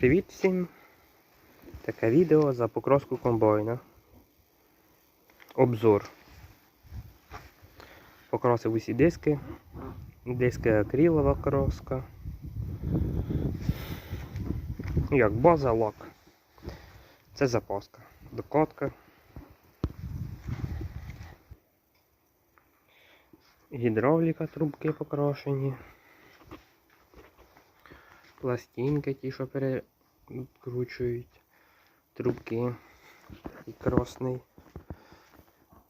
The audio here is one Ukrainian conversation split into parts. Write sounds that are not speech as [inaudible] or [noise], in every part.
Привіт всім! Таке відео за покроску комбайна. Обзор. Покросив усі диски. Диски акрилова кроска. Як база лак. Це запаска. Докотка. Гідравліка трубки покрашені. Пластинки ті, що перекручують. Трубки. І красний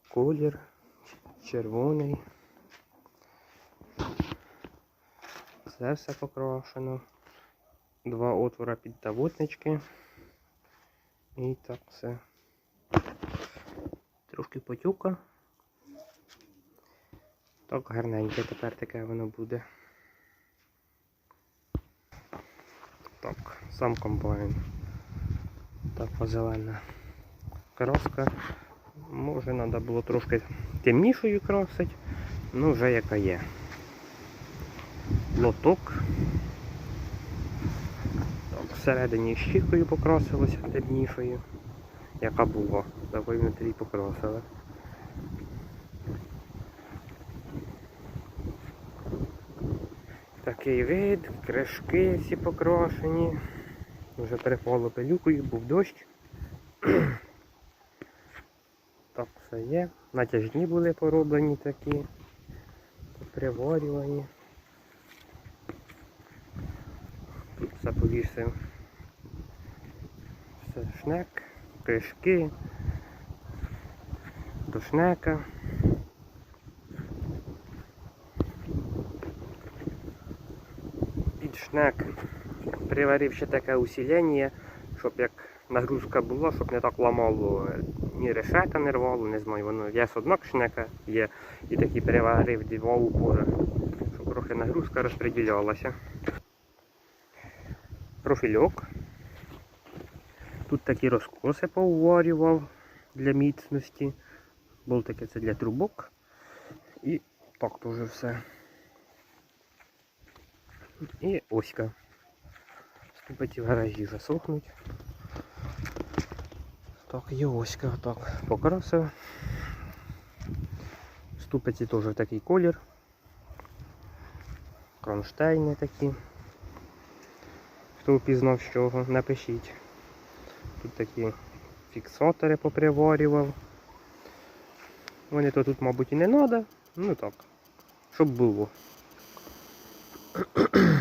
колір, червоний. Це все покрашено. Два отвора під тавутнички. І так все. Трошки потюка. Так гарненьке тепер таке воно буде. Сам комбайн. Така зелена краска. Може треба було трошки темнішою красити, ну вже яка є. Лоток. Так, всередині щікою покрасилося темнішою, яка була, такою внутрі покрасили. Такий вид, кришки всі покрашені. Вже перепало пилюкою, був дощ. [clears throat] так все є. Натяжні були пороблені такі, приварювані. Тут все повісив. Все шнек, кришки, до шнека. Шнек приварив ще таке усилення, щоб як нагрузка була, щоб не так ламало ні решета не рвало, не знаю, воно є одна шнека є і такі приварив два упори, щоб трохи нагрузка розподілялася. Профільок. Тут такі розкоси поуварював для міцності. Болтики це для трубок. І так теж все. І оська. Ступиці в гаражі вже сохнуть. Так, є оська, так, покрасив. Ступиці теж такий колір. Кронштейни такі. Хто впізнав з чого, напишіть. Тут такі фіксатори поприварював. Вони то тут, мабуть, і не треба. Ну так, щоб було. Ahem. [clears throat]